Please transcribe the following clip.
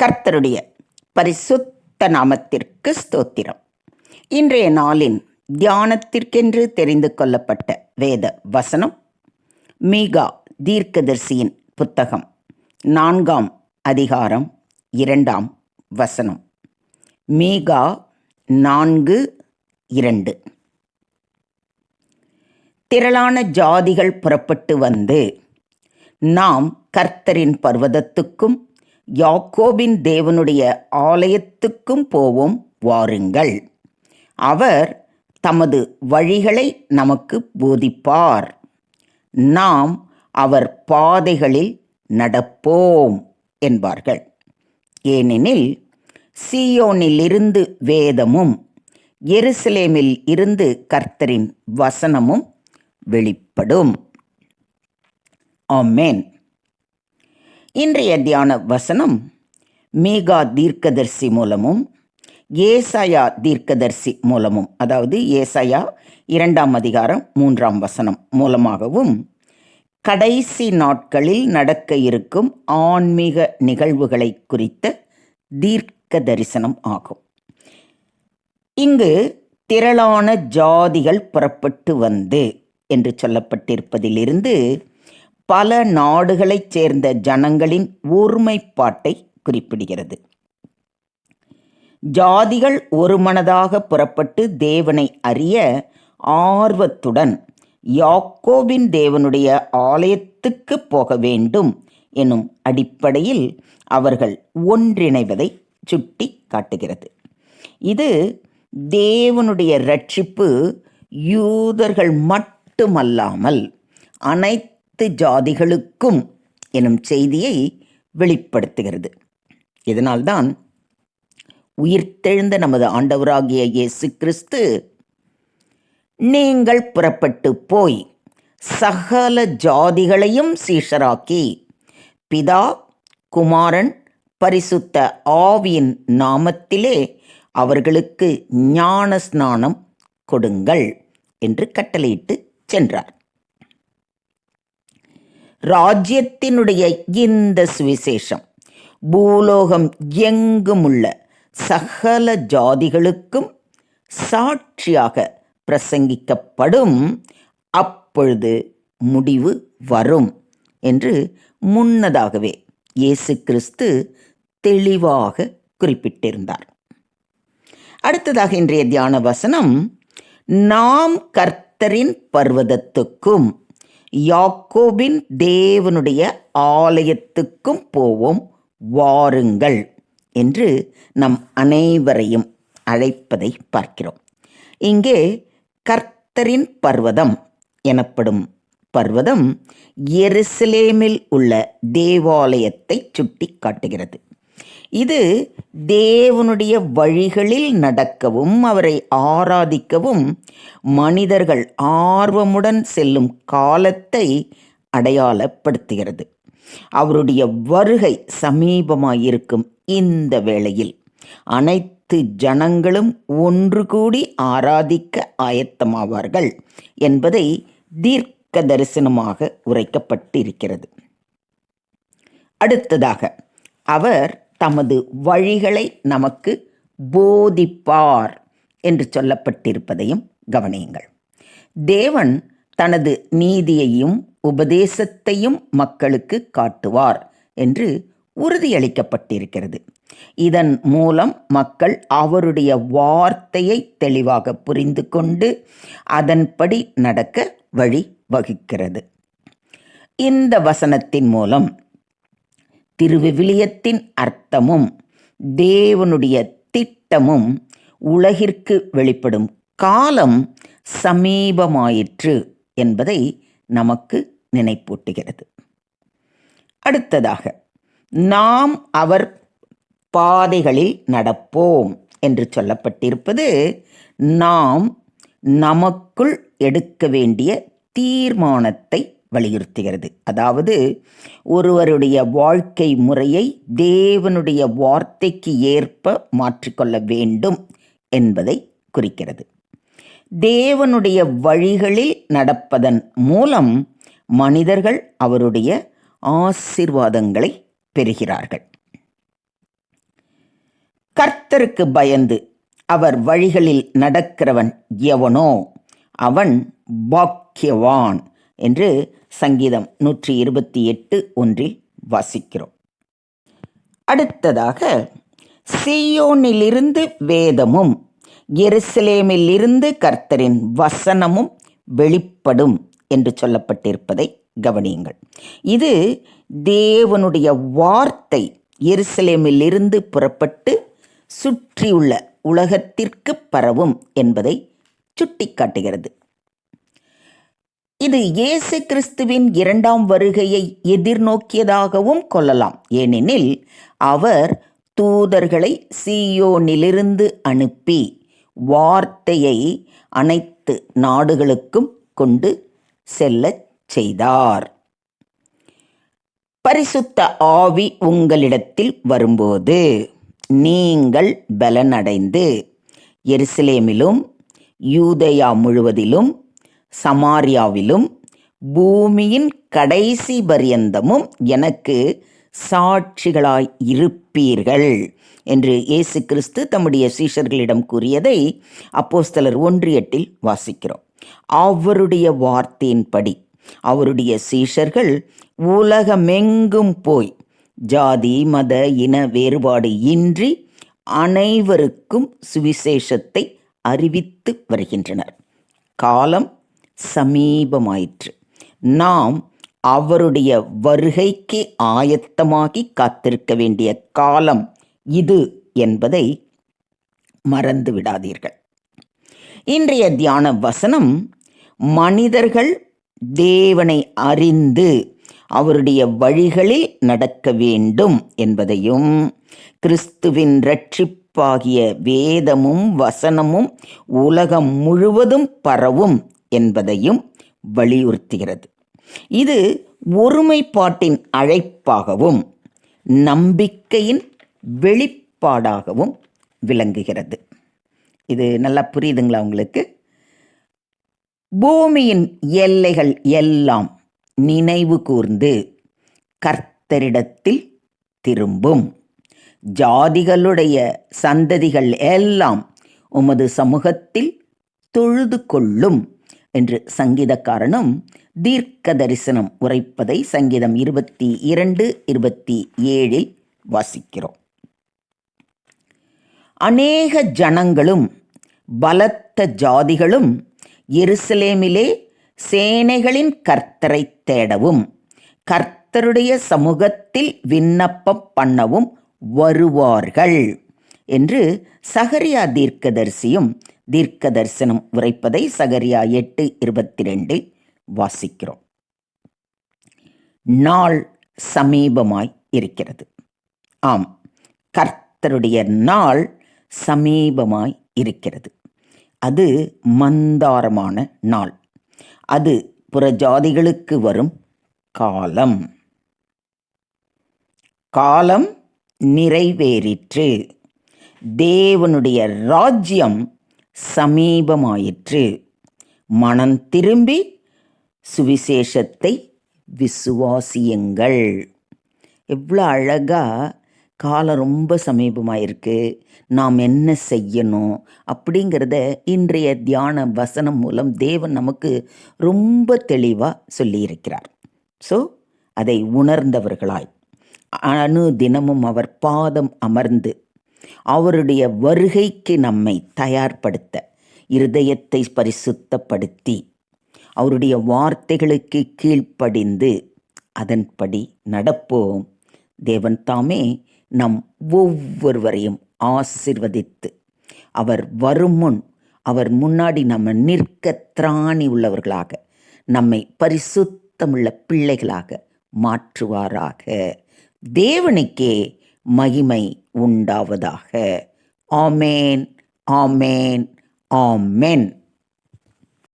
கர்த்தருடைய பரிசுத்த நாமத்திற்கு ஸ்தோத்திரம். இன்றைய நாளின் தியானத்திற்கென்று தெரிந்து கொள்ளப்பட்ட வேத வசனம் மீகா தீர்க்கதரிசியின் புத்தகம் நான்காம் அதிகாரம் இரண்டாம் வசனம். மீகா நான்கு இரண்டு. திரளான ஜாதிகள் புறப்பட்டு வந்து நாம் கர்த்தரின் பர்வதத்துக்கும் யாக்கோபின் தேவனுடைய ஆலயத்துக்கும் போவோம் வாருங்கள். அவர் தமது வழிகளை நமக்கு போதிப்பார். நாம் அவர் பாதைகளில் நடப்போம் என்பார்கள். ஏனெனில் சீயோனிலிருந்து வேதமும் எருசலேமில் இருந்து கர்த்தரின் வசனமும் வெளிப்படும். ஆமேன். இன்றைய தியான வசனம் மீகா தீர்க்கதர்சி மூலமும் ஏசாயா தீர்க்கதர்சி மூலமும் அதாவது ஏசாயா இரண்டாம் அதிகாரம் மூன்றாம் வசனம் மூலமாகவும் கடைசி நாட்களில் நடக்க இருக்கும் ஆன்மீக நிகழ்வுகளை குறித்த தீர்க்க தரிசனம் ஆகும். இங்கு திரளான ஜாதிகள் புறப்பட்டு வந்து என்று சொல்லப்பட்டிருப்பதிலிருந்து பல நாடுகளைச் சேர்ந்த ஜனங்களின் ஒருமைப்பாட்டை குறிப்பிடுகிறது. ஜாதிகள் ஒருமனதாக புறப்பட்டு தேவனை அறிய ஆர்வத்துடன் யாக்கோபின் தேவனுடைய ஆலயத்துக்கு போக வேண்டும் எனும் அடிப்படையில் அவர்கள் ஒன்றிணைவதை சுட்டி காட்டுகிறது. இது தேவனுடைய ரட்சிப்பு யூதர்கள் மட்டுமல்லாமல் அனைத்து ஜாதிகளுக்கும் எனும் செய்தியை வெளிப்படுத்துகிறது. இதனால்தான் உயிர்த்தெழுந்த நமது ஆண்டவராகிய இயேசு கிறிஸ்து நீங்கள் புறப்பட்டு போய் சகல ஜாதிகளையும் சீஷராக்கி பிதா குமாரன் பரிசுத்த ஆவியின் நாமத்திலே அவர்களுக்கு ஞான ஸ்நானம் கொடுங்கள் என்று கட்டளையிட்டு சென்றார். ராஜ்யத்தினுடைய இந்த சுவிசேஷம் பூலோகம் எங்குமுள்ள சகல ஜாதிகளுக்கும் சாட்சியாக பிரசங்கிக்கப்படும் அப்பொழுது முடிவு வரும் என்று முன்னதாகவே இயேசு கிறிஸ்து தெளிவாக குறிப்பிட்டிருந்தார். அடுத்ததாக இன்றைய தியான வசனம் நாம் கர்த்தரின் பர்வதத்துக்கும் யாக்கோபின் தேவனுடைய ஆலயத்துக்கும் போவோம். வாருங்கள் என்று நம் அனைவரையும் அழைப்பதை பார்க்கிறோம். இங்கே கர்த்தரின் பர்வதம் எனப்படும் பர்வதம் எருசலேமில் உள்ள தேவாலயத்தை சுட்டி காட்டுகிறது இது தேவனுடைய வழிகளில் நடக்கவும் அவரை ஆராதிக்கவும் மனிதர்கள் ஆர்வமுடன் செல்லும் காலத்தை அடையாளப்படுத்துகிறது. அவருடைய வருகை சமீபமாயிருக்கும் இந்த வேளையில் அனைத்து ஜனங்களும் ஒன்று கூடி ஆராதிக்க ஆயத்தமாவார்கள் என்பதை தீர்க்க தரிசனமாக உரைக்கப்பட்டிருக்கிறது. அடுத்ததாக அவர் தமது வழிகளை நமக்கு போதிப்பார் என்று சொல்லப்பட்டிருப்பதையும் கவனியுங்கள். தேவன் தனது நீதியையும் உபதேசத்தையும் மக்களுக்கு காட்டுவார் என்று உறுதியளிக்கப்பட்டிருக்கிறது. இதன் மூலம் மக்கள் அவருடைய வார்த்தையை தெளிவாக புரிந்து கொண்டு அதன்படி நடக்க வழி வகுக்கிறது இந்த வசனத்தின் மூலம் திருவிவிலியத்தின் அர்த்தமும் தேவனுடைய திட்டமும் உலகிற்கு வெளிப்படும் காலம் சமீபமாயிற்று என்பதை நமக்கு நினைப்பூட்டுகிறது. அடுத்ததாக நாம் அவர் பாதைகளில் நடப்போம் என்று சொல்லப்பட்டிருப்பது நாம் நமக்குள் எடுக்க வேண்டிய தீர்மானத்தை வலியுறுத்துகிறது. அதாவது ஒருவருடைய வாழ்க்கை முறையை தேவனுடைய வார்த்தைக்கு ஏற்ப மாற்றிக்கொள்ள வேண்டும் என்பதை குறிக்கிறது. தேவனுடைய வழிகளில் நடப்பதன் மூலம் மனிதர்கள் அவருடைய ஆசிர்வாதங்களை பெறுகிறார்கள். கர்த்தருக்கு பயந்து அவர் வழிகளில் நடக்கிறவன் எவனோ அவன் பாக்கியவான். என்று சங்கீதம் நூற்றி இருபத்தி எட்டு ஒன்றில் வாசிக்கிறோம். அடுத்ததாக சியோனிலிருந்து வேதமும் எருசலேமிலிருந்து கர்த்தரின் வசனமும் வெளிப்படும் என்று சொல்லப்பட்டிருப்பதை கவனியுங்கள். இது தேவனுடைய வார்த்தை எருசலேமிலிருந்து புறப்பட்டு சுற்றியுள்ள உலகத்திற்கு பரவும் என்பதை சுட்டிக்காட்டுகிறது. இது இயேசு கிறிஸ்துவின் இரண்டாம் வருகையை எதிர்நோக்கியதாகவும் கொள்ளலாம். ஏனெனில் அவர் தூதர்களை சீயோனிலிருந்து அனுப்பி வார்த்தையை அனைத்து நாடுகளுக்கும் கொண்டு செல்லச் செய்தார். பரிசுத்த ஆவி உங்களிடத்தில் வரும்போது நீங்கள் பலனடைந்து எருசலேமிலும் யூதயா முழுவதிலும் சமாரியாவிலும் பூமியின் கடைசி பரியந்தமும் எனக்கு சாட்சிகளாய் இருப்பீர்கள் என்று இயேசு கிறிஸ்து தம்முடைய சீஷர்களிடம் கூறியதை அப்போஸ்தலர் ஒன்று எட்டில் வாசிக்கிறோம். அவருடைய வார்த்தையின்படி அவருடைய சீஷர்கள் உலகமெங்கும் போய் ஜாதி மத இன வேறுபாடு இன்றி அனைவருக்கும் சுவிசேஷத்தை அறிவித்து வருகின்றனர். காலம் சமீபமாயிற்று. நாம் அவருடைய வருகைக்கு ஆயத்தமாகி காத்திருக்க வேண்டிய காலம் இது என்பதை மறந்து விடாதீர்கள். இன்றைய தியான வசனம் மனிதர்கள் தேவனை அறிந்து அவருடைய வழிகளில் நடக்க வேண்டும் என்பதையும் கிறிஸ்துவின் ரட்சிப்பாகிய வேதமும் வசனமும் உலகம் முழுவதும் பரவும் என்பதையும் வலியுறுத்துகிறது. இது ஒருமைப்பாட்டின் அழைப்பாகவும் நம்பிக்கையின் வெளிப்பாடாகவும் விளங்குகிறது. இது நல்லா புரியுதுங்களா உங்களுக்கு? பூமியின் எல்லைகள் எல்லாம் நினைவு கூர்ந்து கர்த்தரிடத்தில் திரும்பும். ஜாதிகளுடைய சந்ததிகள் எல்லாம் உமது சமூகத்தில் தொழுது கொள்ளும். என்று சங்கீதக்காரனும் தீர்க்க தரிசனம் உரைப்பதை சங்கீதம் இருபத்தி இரண்டு இருபத்தி ஏழில் வாசிக்கிறோம். அநேக ஜனங்களும் பலத்த ஜாதிகளும் எருசலேமிலே சேனைகளின் கர்த்தரை தேடவும் கர்த்தருடைய சமூகத்தில் விண்ணப்பம் பண்ணவும் வருவார்கள் என்று சகரியா தீர்க்கதரிசியும் தீர்க்க தரிசனம் உரைப்பதை சகரியா எட்டு இருபத்தி ரெண்டில் வாசிக்கிறோம். நாள் சமீபமாய் இருக்கிறது. ஆம் கர்த்தருடைய நாள் சமீபமாய் இருக்கிறது. அது மந்தாரமான நாள். அது புறஜாதிகளுக்கு வரும் காலம். காலம் நிறைவேறிற்று. தேவனுடைய ராஜ்யம் சமீபமாயிற்று. மனம் திரும்பி சுவிசேஷத்தை விசுவாசியுங்கள். எவ்வளோ அழகாக காலம் ரொம்ப சமீபமாக இருக்குது நாம் என்ன செய்யணும் அப்படிங்கிறத இன்றைய தியான வசனம் மூலம் தேவன் நமக்கு ரொம்ப தெளிவாக சொல்லியிருக்கிறார். ஸோ அதை உணர்ந்தவர்களாய். அணு தினமும் அவர் பாதம் அமர்ந்து அவருடைய வருகைக்கு நம்மை தயார்படுத்த இருதயத்தை பரிசுத்தப்படுத்தி அவருடைய வார்த்தைகளுக்கு கீழ்ப்படிந்து அதன்படி நடப்போம். தேவன் தாமே நம் ஒவ்வொருவரையும் ஆசிர்வதித்து அவர் வருமுன் அவர் முன்னாடி நம்ம நிற்க திராணி உள்ளவர்களாக நம்மை பரிசுத்தமுள்ள பிள்ளைகளாக மாற்றுவாராக. தேவனுக்கே மகிமை உண்டாவதாக. ஆமேன் ஆமேன் ஆமென்.